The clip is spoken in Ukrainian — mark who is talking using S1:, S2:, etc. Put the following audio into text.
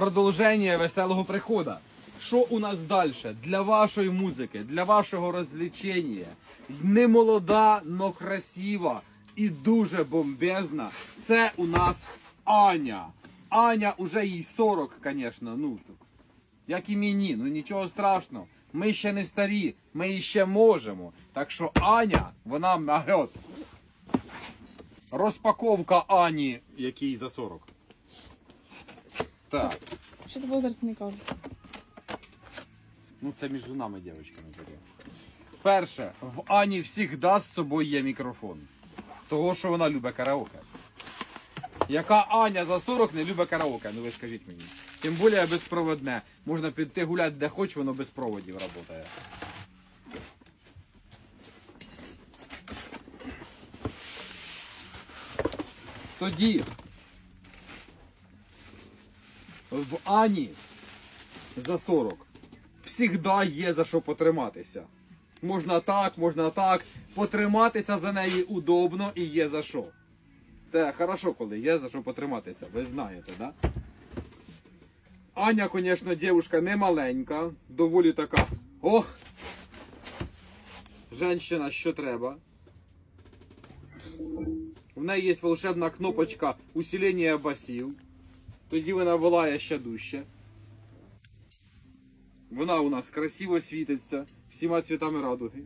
S1: продовження веселого прихода. Що у нас далі? Для вашої музики, для вашого розвлечення. Не молода, но красива і дуже бомбезна. Це у нас Аня. Аня уже їй 40, звісно. Ну, як і мені, ну нічого страшного. Ми ще не старі, ми ще можемо. Так що Аня, вона нагет. Розпаковка Ані, який за 40. Так.
S2: Що ти возраст не кажуть?
S1: Ну це між нами, дівчатками таке. Перше, в Ані завжди з собою є мікрофон. Того, що вона любить караоке. Яка Аня за 40 не любить караоке, ну ви скажіть мені. Тим більше безпроводне. Можна піти гуляти де хоч, воно без проводів працює. Тоді в Ані за 40 всігда є за що потриматися. Можна так, можна так. Потриматися за неї удобно і є за що. Це хорошо, коли є за що потриматися, ви знаєте, да? Аня, звісно, дівчинка не маленька, доволі така. Ох! Женщина, що треба. В неї є волшебна кнопочка усилення басів. Тоді вона волає ще дужче. Вона у нас красиво світиться всіма цвітами радуги.